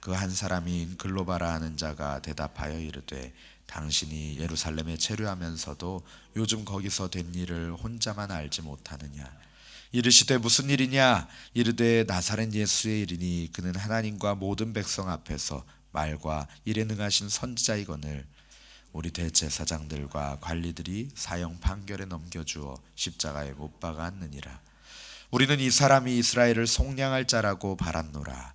그 한 사람인 글로바라 하는 자가 대답하여 이르되 당신이 예루살렘에 체류하면서도 요즘 거기서 된 일을 혼자만 알지 못하느냐? 이르시되 무슨 일이냐? 이르되 나사렛 예수의 일이니 그는 하나님과 모든 백성 앞에서 말과 일에 능하신 선지자이거늘 우리 대제사장들과 관리들이 사형 판결에 넘겨주어 십자가에 못 박았느니라. 우리는 이 사람이 이스라엘을 속량할 자라고 바랐노라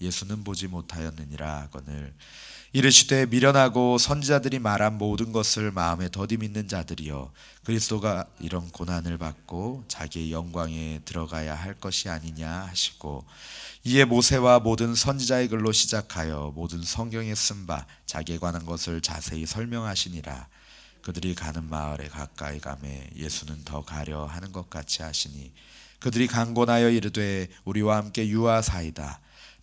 예수는 보지 못하였느니라 하거늘. 이르시되 미련하고 선지자들이 말한 모든 것을 마음에 더디 믿는 자들이여 그리스도가 이런 고난을 받고 자기의 영광에 들어가야 할 것이 아니냐 하시고 이에 모세와 모든 선지자의 글로 시작하여 모든 성경에 쓴 바 자기에 관한 것을 자세히 설명하시니라. 그들이 가는 마을에 가까이 가매 예수는 더 가려 하는 것 같이 하시니 그들이 강권하여 이르되 우리와 함께 유하사이다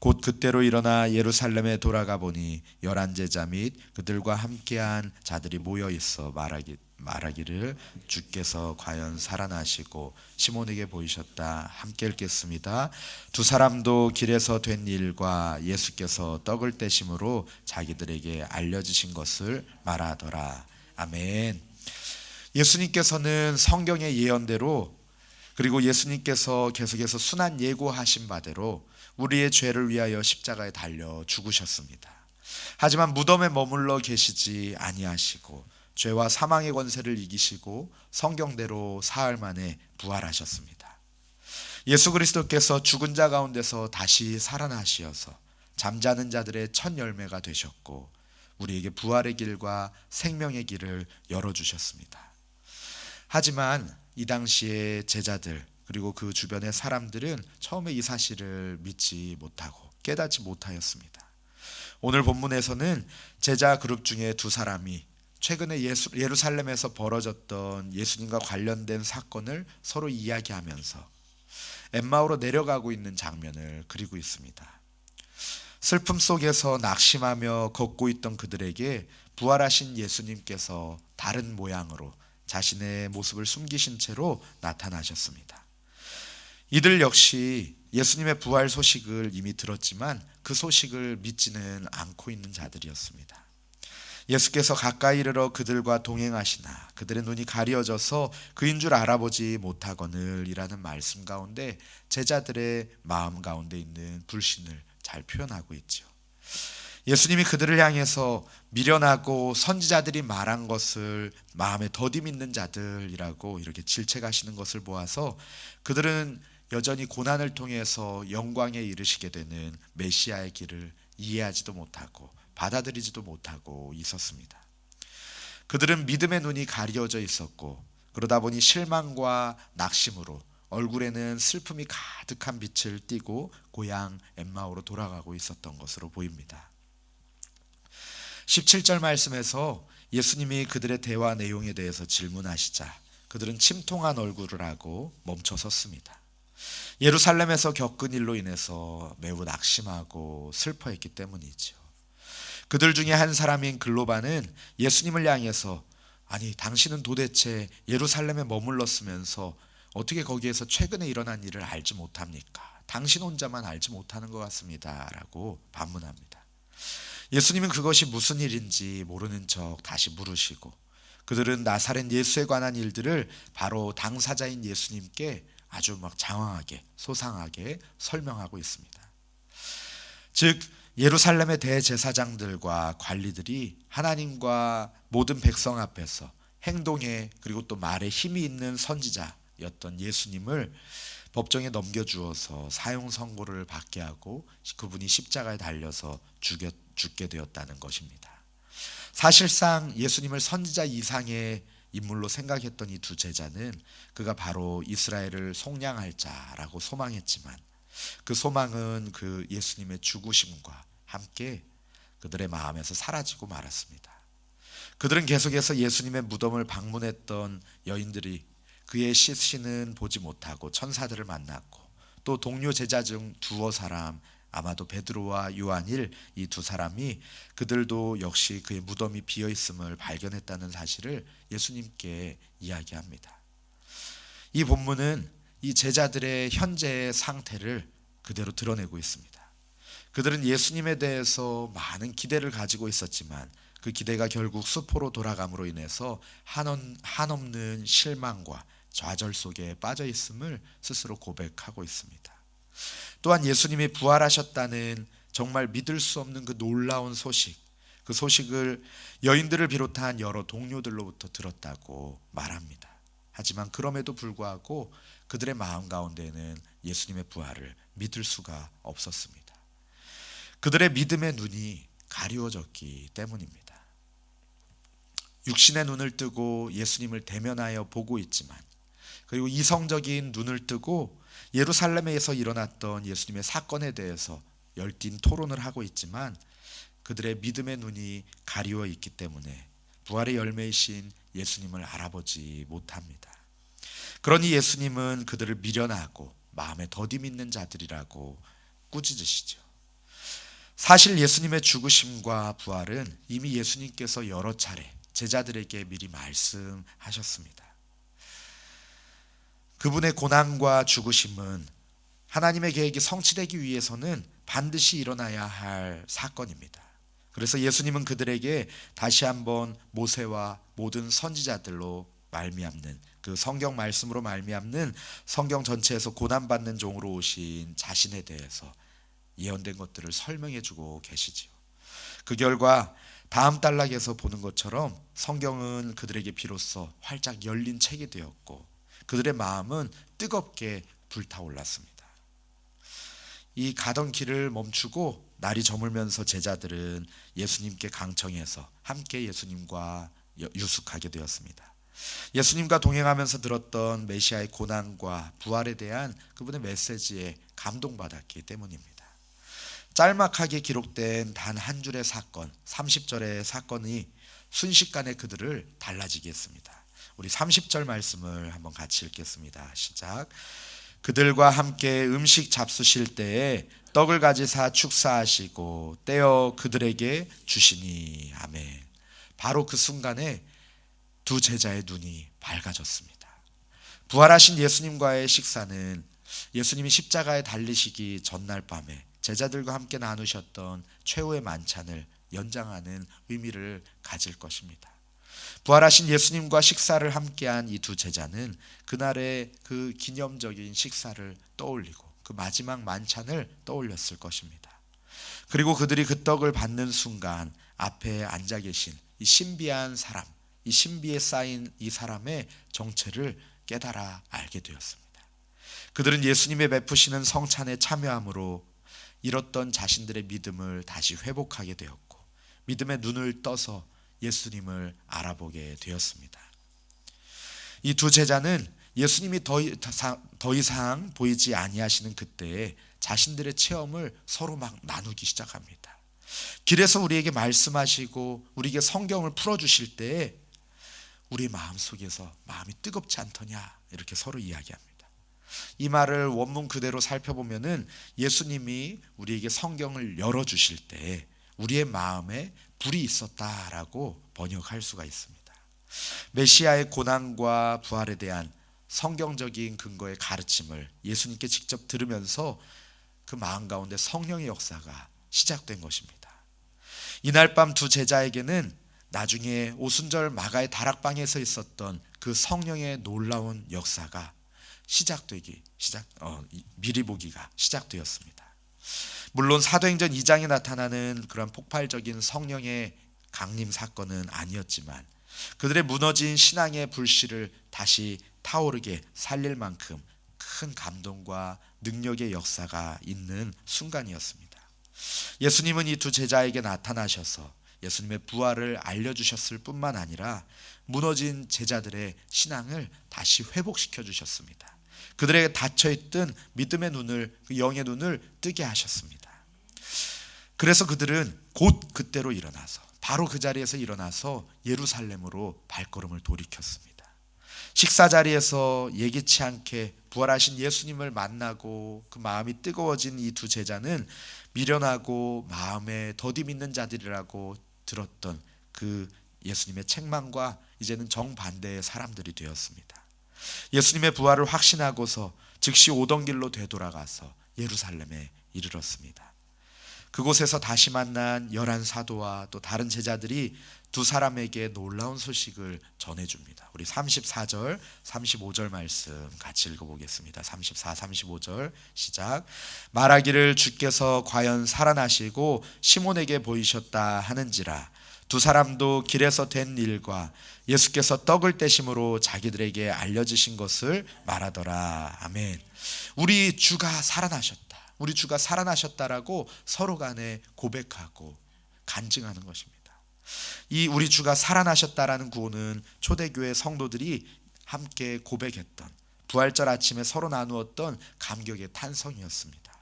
곧 그때로 일어나 예루살렘에 돌아가 보니 열한 제자 및 그들과 함께한 자들이 모여 있어 말하기 말하기를 주께서 과연 살아나시고 시몬에게 보이셨다 함께 읽겠습니다. 두 사람도 길에서 된 일과 예수께서 떡을 떼심으로 자기들에게 알려주신 것을 말하더라. 아멘. 예수님께서는 성경의 예언대로 그리고 예수님께서 계속해서 순한 예고하신 바대로 우리의 죄를 위하여 십자가에 달려 죽으셨습니다. 하지만 무덤에 머물러 계시지 아니하시고 죄와 사망의 권세를 이기시고 성경대로 사흘 만에 부활하셨습니다. 예수 그리스도께서 죽은 자 가운데서 다시 살아나시어서 잠자는 자들의 첫 열매가 되셨고 우리에게 부활의 길과 생명의 길을 열어 주셨습니다. 하지만 이 당시의 제자들 그리고 그 주변의 사람들은 처음에 이 사실을 믿지 못하고 깨닫지 못하였습니다. 오늘 본문에서는 제자 그룹 중에 두 사람이 최근에 예수, 예루살렘에서 벌어졌던 예수님과 관련된 사건을 서로 이야기하면서 엠마오로 내려가고 있는 장면을 그리고 있습니다. 슬픔 속에서 낙심하며 걷고 있던 그들에게 부활하신 예수님께서 다른 모양으로 자신의 모습을 숨기신 채로 나타나셨습니다. 이들 역시 예수님의 부활 소식을 이미 들었지만 그 소식을 믿지는 않고 있는 자들이었습니다. 예수께서 가까이 이르러 그들과 동행하시나 그들의 눈이 가려져서 그인 줄 알아보지 못하거늘이라는 말씀 가운데 제자들의 마음 가운데 있는 불신을 잘 표현하고 있죠. 예수님이 그들을 향해서 미련하고 선지자들이 말한 것을 마음에 더디 믿는 자들이라고 이렇게 질책하시는 것을 보아서 그들은 여전히 고난을 통해서 영광에 이르시게 되는 메시아의 길을 이해하지도 못하고 받아들이지도 못하고 있었습니다. 그들은 믿음의 눈이 가려져 있었고 그러다 보니 실망과 낙심으로 얼굴에는 슬픔이 가득한 빛을 띠고 고향 엠마오로 돌아가고 있었던 것으로 보입니다. 17절 말씀에서 예수님이 그들의 대화 내용에 대해서 질문하시자 그들은 침통한 얼굴을 하고 멈춰 섰습니다. 예루살렘에서 겪은 일로 인해서 매우 낙심하고 슬퍼했기 때문이죠. 그들 중에 한 사람인 글로바는 예수님을 향해서 아니 당신은 도대체 예루살렘에 머물렀으면서 어떻게 거기에서 최근에 일어난 일을 알지 못합니까? 당신 혼자만 알지 못하는 것 같습니다라고 반문합니다. 예수님은 그것이 무슨 일인지 모르는 척 다시 물으시고 그들은 나사렛 예수에 관한 일들을 바로 당사자인 예수님께 아주 막 장황하게 소상하게 설명하고 있습니다. 즉 예루살렘의 대제사장들과 관리들이 하나님과 모든 백성 앞에서 행동에 그리고 또 말에 힘이 있는 선지자였던 예수님을 법정에 넘겨주어서 사형 선고를 받게 하고 그분이 십자가에 달려서 죽여, 죽게 되었다는 것입니다. 사실상 예수님을 선지자 이상의 인물로 생각했던 이 두 제자는 그가 바로 이스라엘을 속량할 자라고 소망했지만 그 소망은 그 예수님의 죽으심과 함께 그들의 마음에서 사라지고 말았습니다. 그들은 계속해서 예수님의 무덤을 방문했던 여인들이 그의 시신은 보지 못하고 천사들을 만났고 또 동료 제자 중 두어 사람 아마도 베드로와 요한일 이 두 사람이 그들도 역시 그의 무덤이 비어 있음을 발견했다는 사실을 예수님께 이야기합니다. 이 본문은 이 제자들의 현재의 상태를 그대로 드러내고 있습니다. 그들은 예수님에 대해서 많은 기대를 가지고 있었지만 그 기대가 결국 수포로 돌아감으로 인해서 한없, 한없는 실망과 좌절 속에 빠져 있음을 스스로 고백하고 있습니다. 또한 예수님이 부활하셨다는 정말 믿을 수 없는 그 놀라운 소식, 그 소식을 여인들을 비롯한 여러 동료들로부터 들었다고 말합니다. 하지만 그럼에도 불구하고 그들의 마음 가운데는 예수님의 부활을 믿을 수가 없었습니다. 그들의 믿음의 눈이 가리워졌기 때문입니다. 육신의 눈을 뜨고 예수님을 대면하여 보고 있지만 그리고 이성적인 눈을 뜨고 예루살렘에서 일어났던 예수님의 사건에 대해서 열띤 토론을 하고 있지만 그들의 믿음의 눈이 가리워 있기 때문에 부활의 열매이신 예수님을 알아보지 못합니다. 그러니 예수님은 그들을 미련하고 마음에 더디 믿는 자들이라고 꾸짖으시죠. 사실 예수님의 죽으심과 부활은 이미 예수님께서 여러 차례 제자들에게 미리 말씀하셨습니다. 그분의 고난과 죽으심은 하나님의 계획이 성취되기 위해서는 반드시 일어나야 할 사건입니다. 그래서 예수님은 그들에게 다시 한번 모세와 모든 선지자들로 말미암는 그 성경 말씀으로 말미암는 성경 전체에서 고난 받는 종으로 오신 자신에 대해서 예언된 것들을 설명해 주고 계시지요. 그 결과 다음 단락에서 보는 것처럼 성경은 그들에게 비로소 활짝 열린 책이 되었고 그들의 마음은 뜨겁게 불타올랐습니다. 이 가던 길을 멈추고 날이 저물면서 제자들은 예수님께 강청해서 함께 예수님과 유숙하게 되었습니다. 예수님과 동행하면서 들었던 메시아의 고난과 부활에 대한 그분의 메시지에 감동받았기 때문입니다. 짤막하게 기록된 단 한 줄의 사건, 30절의 사건이 순식간에 그들을 달라지게 했습니다. 우리 30절 말씀을 한번 같이 읽겠습니다. 시작. 그들과 함께 음식 잡수실 때에 떡을 가지사 축사하시고 떼어 그들에게 주시니 아멘. 바로 그 순간에 두 제자의 눈이 밝아졌습니다. 부활하신 예수님과의 식사는 예수님이 십자가에 달리시기 전날 밤에 제자들과 함께 나누셨던 최후의 만찬을 연장하는 의미를 가질 것입니다. 부활하신 예수님과 식사를 함께한 이 두 제자는 그날의 그 기념적인 식사를 떠올리고 그 마지막 만찬을 떠올렸을 것입니다. 그리고 그들이 그 떡을 받는 순간 앞에 앉아 계신 이 신비한 사람, 이 신비에 쌓인 이 사람의 정체를 깨달아 알게 되었습니다. 그들은 예수님의 베푸시는 성찬에 참여함으로 잃었던 자신들의 믿음을 다시 회복하게 되었고 믿음의 눈을 떠서 예수님을 알아보게 되었습니다. 이 두 제자는 예수님이 더, 더 이상 보이지 아니하시는 그때에 자신들의 체험을 서로 막 나누기 시작합니다. 길에서 우리에게 말씀하시고 우리에게 성경을 풀어 주실 때에 우리 마음 속에서 마음이 뜨겁지 않더냐 이렇게 서로 이야기합니다. 이 말을 원문 그대로 살펴보면은 예수님이 우리에게 성경을 열어 주실 때 우리의 마음에 불이 있었다라고 번역할 수가 있습니다. 메시아의 고난과 부활에 대한 성경적인 근거의 가르침을 예수님께 직접 들으면서 그 마음 가운데 성령의 역사가 시작된 것입니다. 이날 밤 두 제자에게는 나중에 오순절 마가의 다락방에서 있었던 그 성령의 놀라운 역사가 시작되기 시작 어, 미리 보기가 시작되었습니다. 물론 사도행전 2장에 나타나는 그런 폭발적인 성령의 강림 사건은 아니었지만 그들의 무너진 신앙의 불씨를 다시 타오르게 살릴 만큼 큰 감동과 능력의 역사가 있는 순간이었습니다. 예수님은 이 두 제자에게 나타나셔서 예수님의 부활을 알려주셨을 뿐만 아니라 무너진 제자들의 신앙을 다시 회복시켜 주셨습니다. 그들에게 닫혀 있던 믿음의 눈을 그 영의 눈을 뜨게 하셨습니다. 그래서 그들은 곧 그때로 일어나서 바로 그 자리에서 일어나서 예루살렘으로 발걸음을 돌이켰습니다. 식사 자리에서 예기치 않게 부활하신 예수님을 만나고 그 마음이 뜨거워진 이 두 제자는 미련하고 마음에 더디 믿는 자들이라고 들었던 그 예수님의 책망과 이제는 정반대의 사람들이 되었습니다. 예수님의 부활을 확신하고서 즉시 오던 길로 되돌아가서 예루살렘에 이르렀습니다. 그곳에서 다시 만난 열한 사도와 또 다른 제자들이 두 사람에게 놀라운 소식을 전해줍니다. 우리 34절, 35절 말씀 같이 읽어보겠습니다. 34, 35절 시작. 말하기를 주께서 과연 살아나시고 시몬에게 보이셨다 하는지라 두 사람도 길에서 된 일과 예수께서 떡을 떼심으로 자기들에게 알려주신 것을 말하더라. 아멘. 우리 주가 살아나셨다. 우리 주가 살아나셨다라고 서로 간에 고백하고 간증하는 것입니다. 이 우리 주가 살아나셨다라는 구호는 초대교회 성도들이 함께 고백했던 부활절 아침에 서로 나누었던 감격의 탄성이었습니다.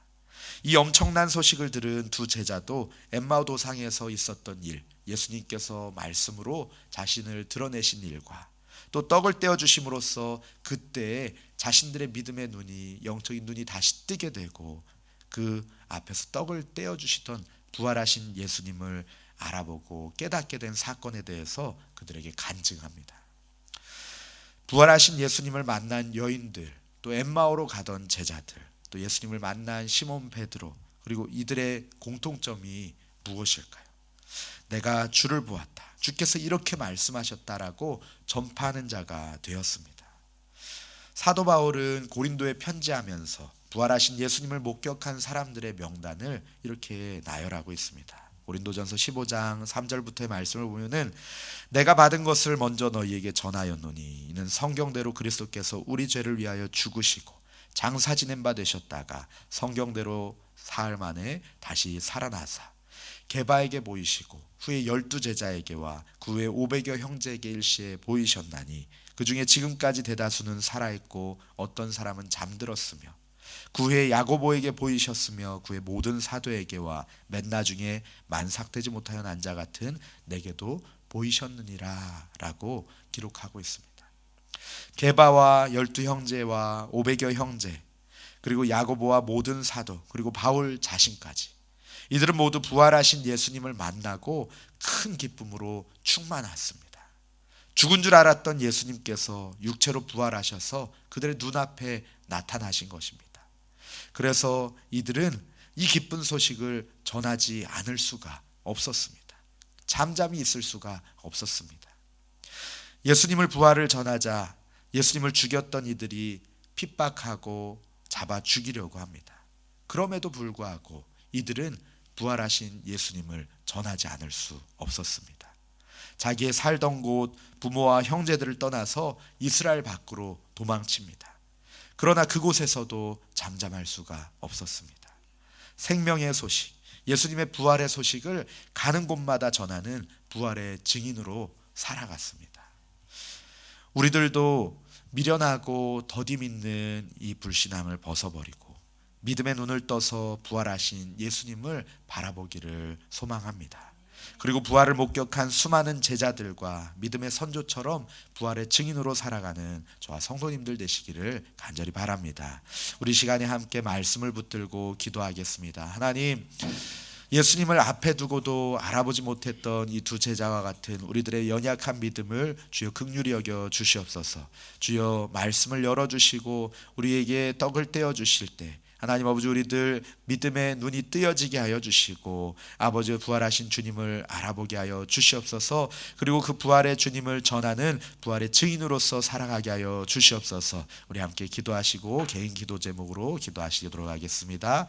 이 엄청난 소식을 들은 두 제자도 엠마오 도상에서 있었던 일, 예수님께서 말씀으로 자신을 드러내신 일과 또 떡을 떼어 주심으로써 그때 자신들의 믿음의 눈이 영적인 눈이 다시 뜨게 되고 그 앞에서 떡을 떼어 주시던 부활하신 예수님을 알아보고 깨닫게 된 사건에 대해서 그들에게 간증합니다. 부활하신 예수님을 만난 여인들, 또 엠마오로 가던 제자들, 또 예수님을 만난 시몬 베드로, 그리고 이들의 공통점이 무엇일까요? 내가 주를 보았다. 주께서 이렇게 말씀하셨다라고 전파하는 자가 되었습니다. 사도 바울은 고린도에 편지하면서 부활하신 예수님을 목격한 사람들의 명단을 이렇게 나열하고 있습니다. 고린도전서 15장 3절부터의 말씀을 보면은 내가 받은 것을 먼저 너희에게 전하였노니 이는 성경대로 그리스도께서 우리 죄를 위하여 죽으시고 장사 지낸 바 되셨다가 성경대로 사흘 만에 다시 살아나사 개바에게 보이시고 후에 열두 제자에게와 그 후에 오백여 형제에게 일시에 보이셨나니 그 중에 지금까지 대다수는 살아있고 어떤 사람은 잠들었으며 구해 야고보에게 보이셨으며 그의 모든 사도에게와 맨 나중에 만삭되지 못하여 난자 같은 내게도 보이셨느니라라고 기록하고 있습니다. 게바와 열두 형제와 오백여 형제 그리고 야고보와 모든 사도 그리고 바울 자신까지 이들은 모두 부활하신 예수님을 만나고 큰 기쁨으로 충만했습니다. 죽은 줄 알았던 예수님께서 육체로 부활하셔서 그들의 눈앞에 나타나신 것입니다. 그래서 이들은 이 기쁜 소식을 전하지 않을 수가 없었습니다. 잠잠히 있을 수가 없었습니다. 예수님을 부활을 전하자 예수님을 죽였던 이들이 핍박하고 잡아 죽이려고 합니다. 그럼에도 불구하고 이들은 부활하신 예수님을 전하지 않을 수 없었습니다. 자기의 살던 곳 부모와 형제들을 떠나서 이스라엘 밖으로 도망칩니다. 그러나 그곳에서도 잠잠할 수가 없었습니다. 생명의 소식, 예수님의 부활의 소식을 가는 곳마다 전하는 부활의 증인으로 살아갔습니다. 우리들도 미련하고 더디 믿는 이 불신앙을 벗어버리고 믿음의 눈을 떠서 부활하신 예수님을 바라보기를 소망합니다. 그리고 부활을 목격한 수많은 제자들과 믿음의 선조처럼 부활의 증인으로 살아가는 저와 성도님들 되시기를 간절히 바랍니다. 우리 시간에 함께 말씀을 붙들고 기도하겠습니다. 하나님, 예수님을 앞에 두고도 알아보지 못했던 이 두 제자와 같은 우리들의 연약한 믿음을 주여 극률이 여겨 주시옵소서. 주여 말씀을 열어 주시고 우리에게 떡을 떼어 주실 때 하나님 아버지 우리들 믿음의 눈이 뜨여지게 하여 주시고 아버지 부활하신 주님을 알아보게 하여 주시옵소서 그리고 그 부활의 주님을 전하는 부활의 증인으로서 살아가게 하여 주시옵소서 우리 함께 기도하시고 개인 기도 제목으로 기도하시도록 하겠습니다.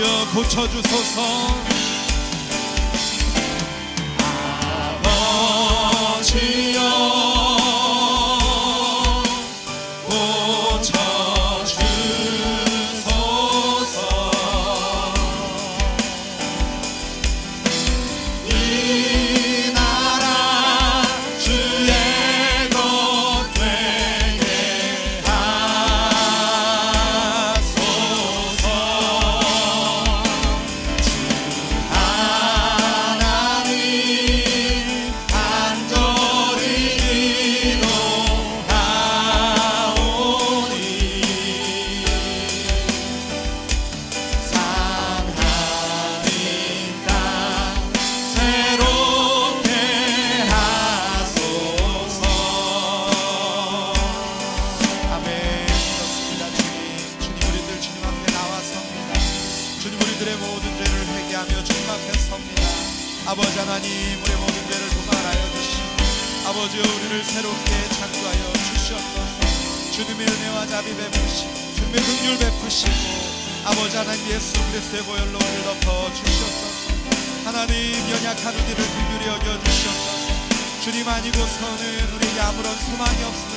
주여 고쳐주소서. 회개하며 충만했습니다. 아버지 하나님 우리의 모든 죄를 도말하여 주시고 아버지여 우리를 새롭게 창조하여 주시옵소서. 주님의 은혜와 자비 베푸시고 주님의 긍휼 베푸시고 아버지 하나님 예수 그리스도의 보혈로 우리를 덮어 주시옵소서. 하나님 연약한 우리를 긍휼히 여겨 주시옵소서. 주님 아니고서는 우리에게 아무런 소망이 없음을